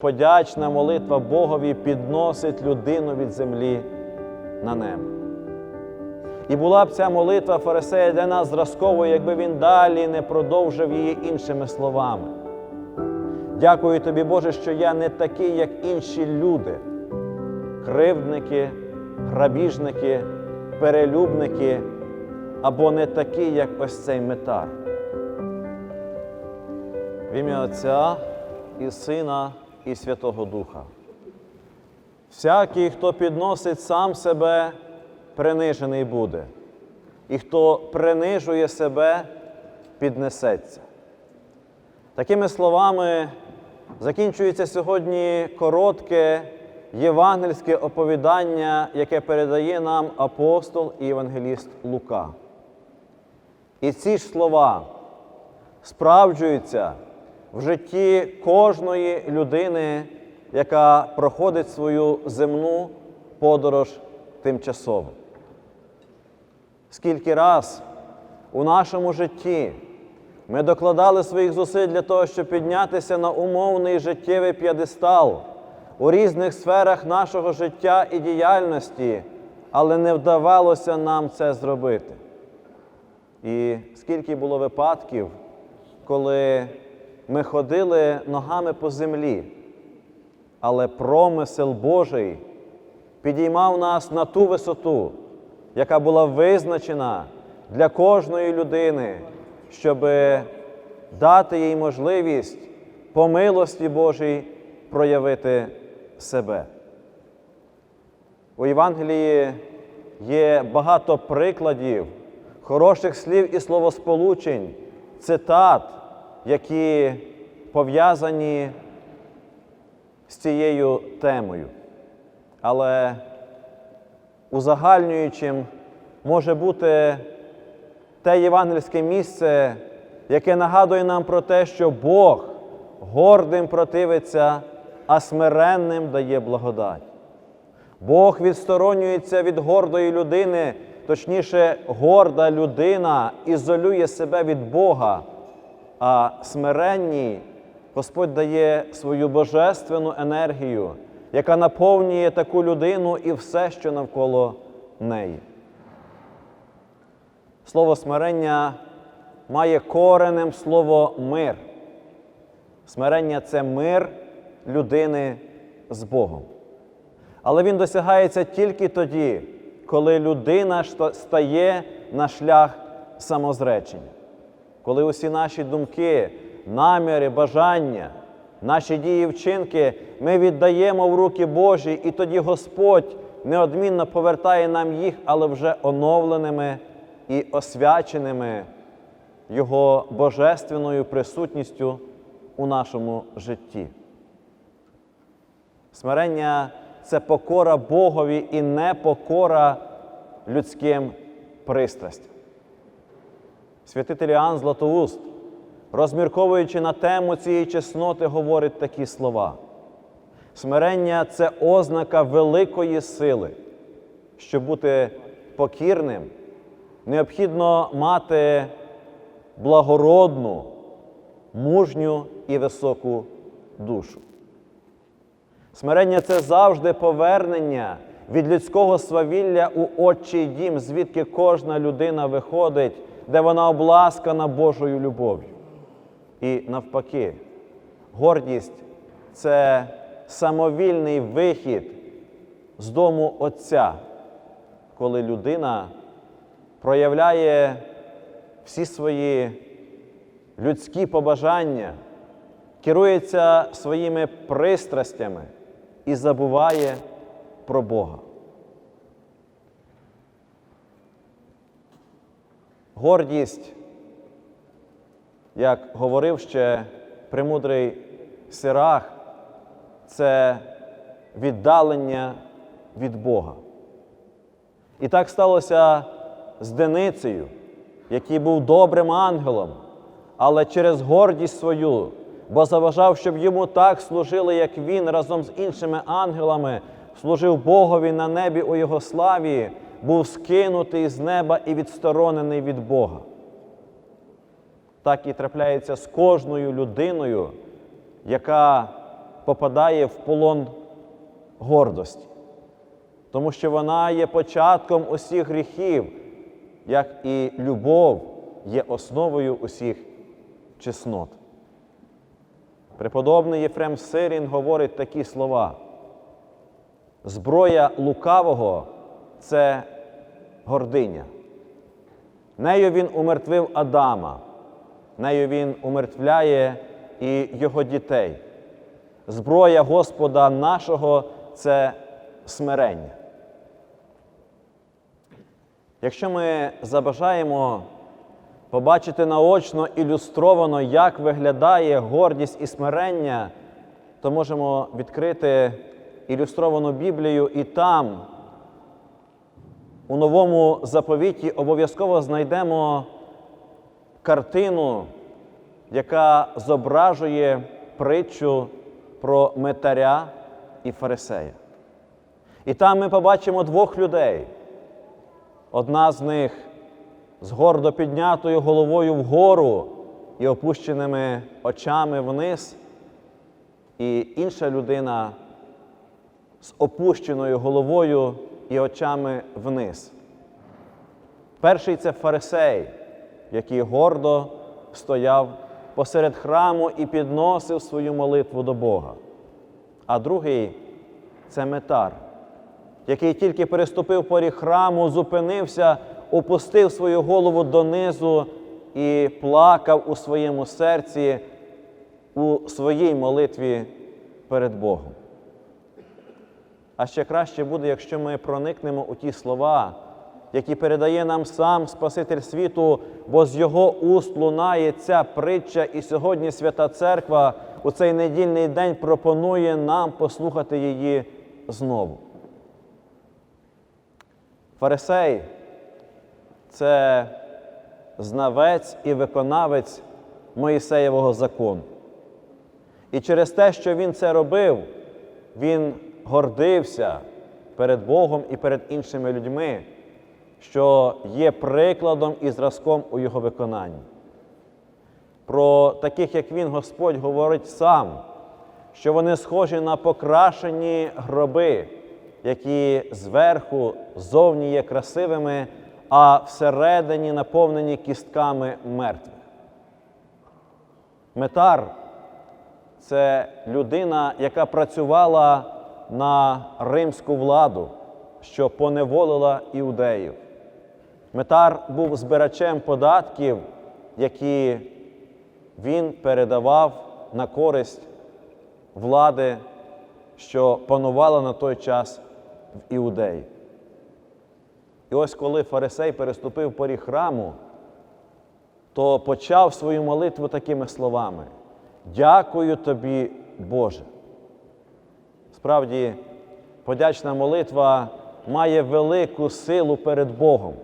Подячна молитва Богові підносить людину від землі на небо. І була б ця молитва Фарисея для нас зразковою, якби він далі не продовжив її іншими словами. Дякую тобі, Боже, що я не такий, як інші люди, кривдники, грабіжники, перелюбники, або не такий, як ось цей метар. В ім'я Отця і Сина, і Святого Духа. Всякий, хто підносить сам себе, принижений буде, і хто принижує себе, піднесеться. Такими словами закінчується сьогодні коротке євангельське оповідання, яке передає нам апостол і євангеліст Лука. І ці ж слова справджуються в житті кожної людини, яка проходить свою земну подорож тимчасово. Скільки раз у нашому житті ми докладали своїх зусиль для того, щоб піднятися на умовний життєвий п'єдестал у різних сферах нашого життя і діяльності, але не вдавалося нам це зробити. І скільки було випадків, коли ми ходили ногами по землі, але промисел Божий підіймав нас на ту висоту, яка була визначена для кожної людини, щоб дати їй можливість по милості Божій проявити себе. У Євангелії є багато прикладів, хороших слів і словосполучень, цитат, які пов'язані з цією темою. Але узагальнюючим може бути те євангельське місце, яке нагадує нам про те, що Бог гордим противиться, а смиренним дає благодать. Бог відсторонюється від гордої людини, точніше, горда людина ізолює себе від Бога, а смиренній Господь дає свою божественну енергію, яка наповнює таку людину і все, що навколо неї. Слово смирення має коренем слово мир. Смирення це мир людини з Богом. Але він досягається тільки тоді, коли людина стає на шлях самозречення, коли усі наші думки, наміри, бажання, наші дії, вчинки ми віддаємо в руки Божі, і тоді Господь неодмінно повертає нам їх, але вже оновленими і освяченими Його божественною присутністю у нашому житті. Смирення це покора Богові і не покора людським пристрастям. Святитель Іоанн Златоуст, розмірковуючи на тему цієї чесноти, говорить такі слова. Смирення це ознака великої сили. Щоб бути покірним, необхідно мати благородну, мужню і високу душу. Смирення це завжди повернення від людського свавілля у Отчий дім, звідки кожна людина виходить, де вона обласкана Божою любов'ю. І навпаки, гордість це самовільний вихід з дому Отця, коли людина проявляє всі свої людські побажання, керується своїми пристрастями і забуває про Бога. Гордість, як говорив ще премудрий Сирах, це віддалення від Бога. І так сталося з Деницею, який був добрим ангелом, але через гордість свою, бо заважав, щоб йому так служили, як він разом з іншими ангелами служив Богові на небі у Його славі, був скинутий з неба і відсторонений від Бога. Так і трапляється з кожною людиною, яка попадає в полон гордості, тому що вона є початком усіх гріхів, як і любов є основою усіх чеснот. Преподобний Єфрем Сирін говорить такі слова. Зброя лукавого це гординя. Нею він умертвив Адама, нею він умертвляє і його дітей. Зброя Господа нашого це смирення. Якщо ми забажаємо побачити наочно ілюстровано, як виглядає гордість і смирення, то можемо відкрити ілюстровану Біблію і там, у новому заповіті, обов'язково знайдемо картину, яка зображує притчу про метаря і фарисея. І там ми побачимо двох людей. Одна з них з гордо піднятою головою вгору і опущеними очами вниз, і інша людина з опущеною головою і очами вниз. Перший це фарисей, який гордо стояв посеред храму і підносив свою молитву до Бога. А другий це метар, який тільки переступив поріг храму, зупинився, опустив свою голову донизу і плакав у своєму серці у своїй молитві перед Богом. А ще краще буде, якщо ми проникнемо у ті слова, які передає нам сам Спаситель світу, бо з його уст лунає ця притча, і сьогодні Свята Церква у цей недільний день пропонує нам послухати її знову. Фарисей це знавець і виконавець Моїсеєвого закону. І через те, що він це робив, він гордився перед Богом і перед іншими людьми, що є прикладом і зразком у його виконанні. Про таких, як він, Господь говорить сам, що вони схожі на покрашені гроби, які зверху зовні є красивими, а всередині наповнені кістками мертвих. Метар це людина, яка працювала на римську владу, що поневолила іудеїв. Метар був збирачем податків, які він передавав на користь влади, що панувала на той час в Іудеї. І ось коли фарисей переступив поріг храму, то почав свою молитву такими словами: Дякую тобі, Боже. Справді, подячна молитва має велику силу перед Богом.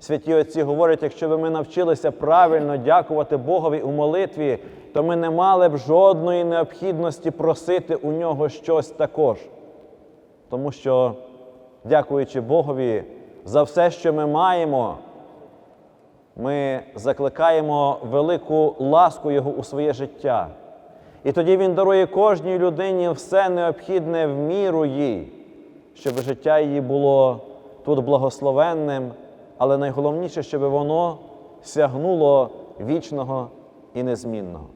Святі Отці говорять, якщо б ми навчилися правильно дякувати Богові у молитві, то ми не мали б жодної необхідності просити у нього щось також. Тому що, дякуючи Богові за все, що ми маємо, ми закликаємо велику ласку Його у своє життя. І тоді Він дарує кожній людині все необхідне в міру їй, щоб життя її було тут благословенним, але найголовніше, щоб воно сягнуло вічного і незмінного.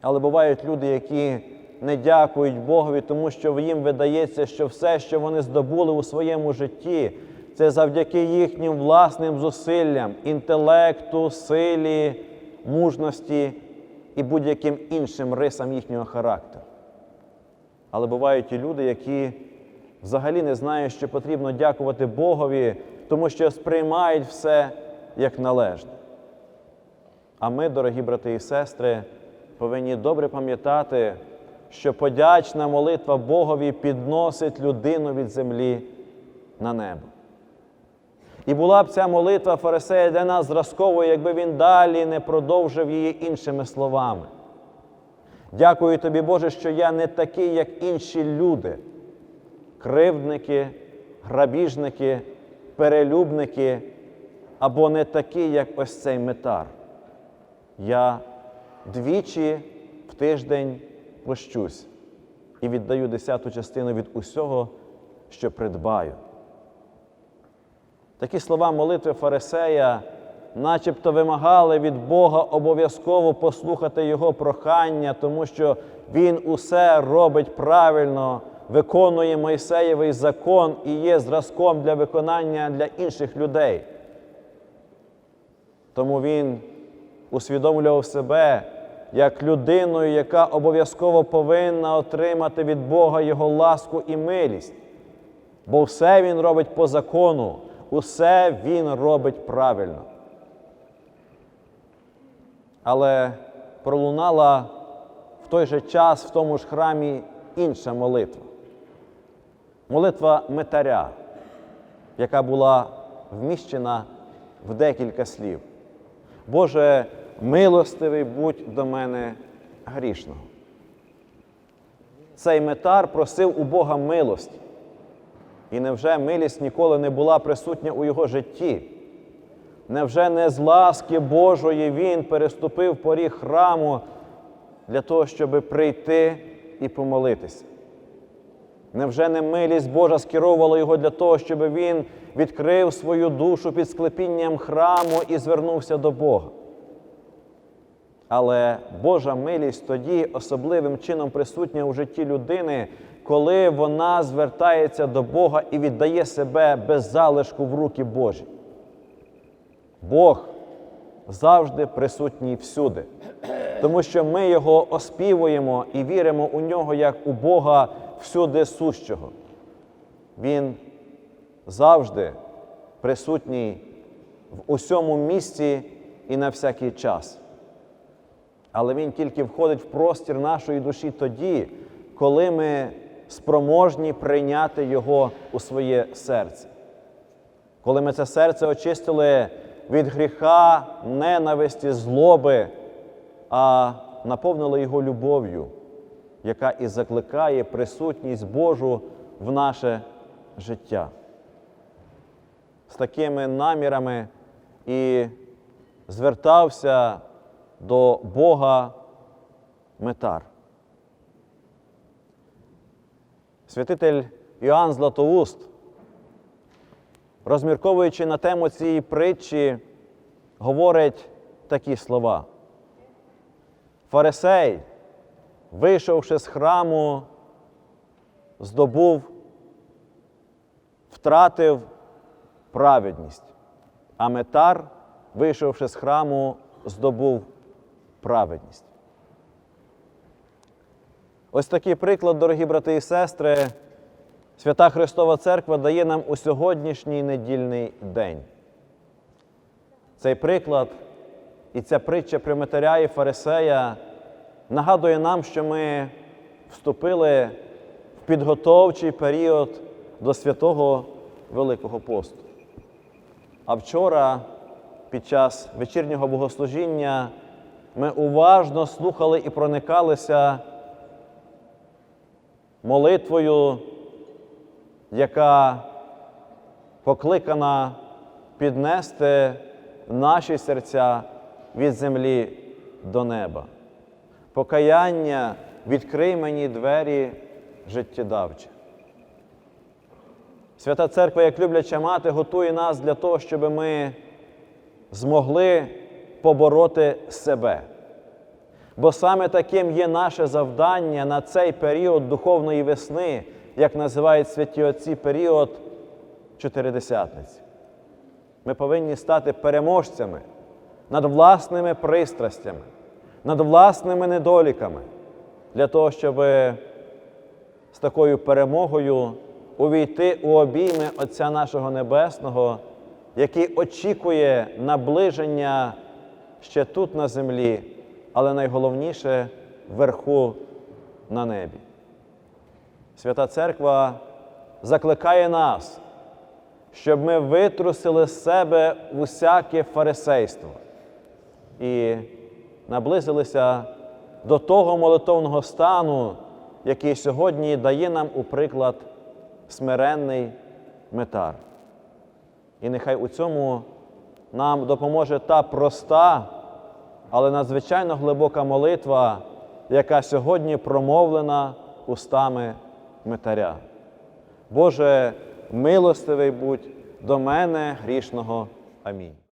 Але бувають люди, які не дякують Богові, тому що їм видається, що все, що вони здобули у своєму житті, це завдяки їхнім власним зусиллям, інтелекту, силі, мужності і будь-яким іншим рисам їхнього характеру. Але бувають і люди, які взагалі не знають, що потрібно дякувати Богові, тому що сприймають все як належне. А ми, дорогі брати і сестри, повинні добре пам'ятати, що подячна молитва Богові підносить людину від землі на небо. І була б ця молитва Фарисея для нас зразковою, якби він далі не продовжив її іншими словами. Дякую тобі, Боже, що я не такий, як інші люди, кривдники, грабіжники, перелюбники, або не такий, як ось цей метар. Я двічі в тиждень пощусь і віддаю десяту частину від усього, що придбаю. Такі слова молитви Фарисея начебто вимагали від Бога обов'язково послухати Його прохання, тому що Він усе робить правильно, виконує Мойсеєвий закон і є зразком для виконання для інших людей. Тому він усвідомлював себе як людиною, яка обов'язково повинна отримати від Бога Його ласку і милість. Бо все він робить по закону, усе він робить правильно. Але пролунала в той же час в тому ж храмі інша молитва. Молитва Митаря, яка була вміщена в декілька слів. Боже, милостивий будь до мене грішного. Цей метар просив у Бога милості. І невже милість ніколи не була присутня у його житті? Невже не з ласки Божої він переступив поріг храму для того, щоб прийти і помолитися? Невже не милість Божа скеровувала його для того, щоб він відкрив свою душу під склепінням храму і звернувся до Бога? Але Божа милість тоді особливим чином присутня у житті людини, коли вона звертається до Бога і віддає себе без залишку в руки Божі. Бог завжди присутній всюди, тому що ми Його оспівуємо і віримо у нього як у Бога всюди сущого. Він завжди присутній в усьому місці і на всякий час. Але Він тільки входить в простір нашої душі тоді, коли ми спроможні прийняти Його у своє серце. Коли ми це серце очистили від гріха, ненависті, злоби, а наповнили його любов'ю, яка і закликає присутність Божу в наше життя. З такими намірами і звертався до Бога Метар. Святитель Іоанн Златоуст, розмірковуючи на тему цієї притчі, говорить такі слова. Фарисей, вийшовши з храму, здобув, втратив праведність, а метар, вийшовши з храму, здобув праведність. Ось такий приклад, дорогі брати і сестри, Свята Христова Церква дає нам у сьогоднішній недільний день. Цей приклад і ця притча Примитаря і Фарисея нагадує нам, що ми вступили в підготовчий період до святого Великого посту. А вчора, під час вечірнього богослужіння, ми уважно слухали і проникалися молитвою, яка покликана піднести наші серця від землі до неба. Покаяння відкрий мені двері життєдавче. Свята Церква, як любляча мати, готує нас для того, щоб ми змогли побороти себе. Бо саме таким є наше завдання на цей період духовної весни, як називають святі Отці період чотиридесятниці. Ми повинні стати переможцями над власними пристрастями, над власними недоліками, для того, щоб з такою перемогою увійти у обійми Отця нашого Небесного, який очікує наближення ще тут на землі, але найголовніше вверху на небі. Свята Церква закликає нас, щоб ми витрусили з себе усяке фарисейство і наблизилися до того молитовного стану, який сьогодні дає нам у приклад смиренний метар. І нехай у цьому нам допоможе та проста, але надзвичайно глибока молитва, яка сьогодні промовлена устами Митаря. Боже, милостивий будь до мене грішного. Амінь.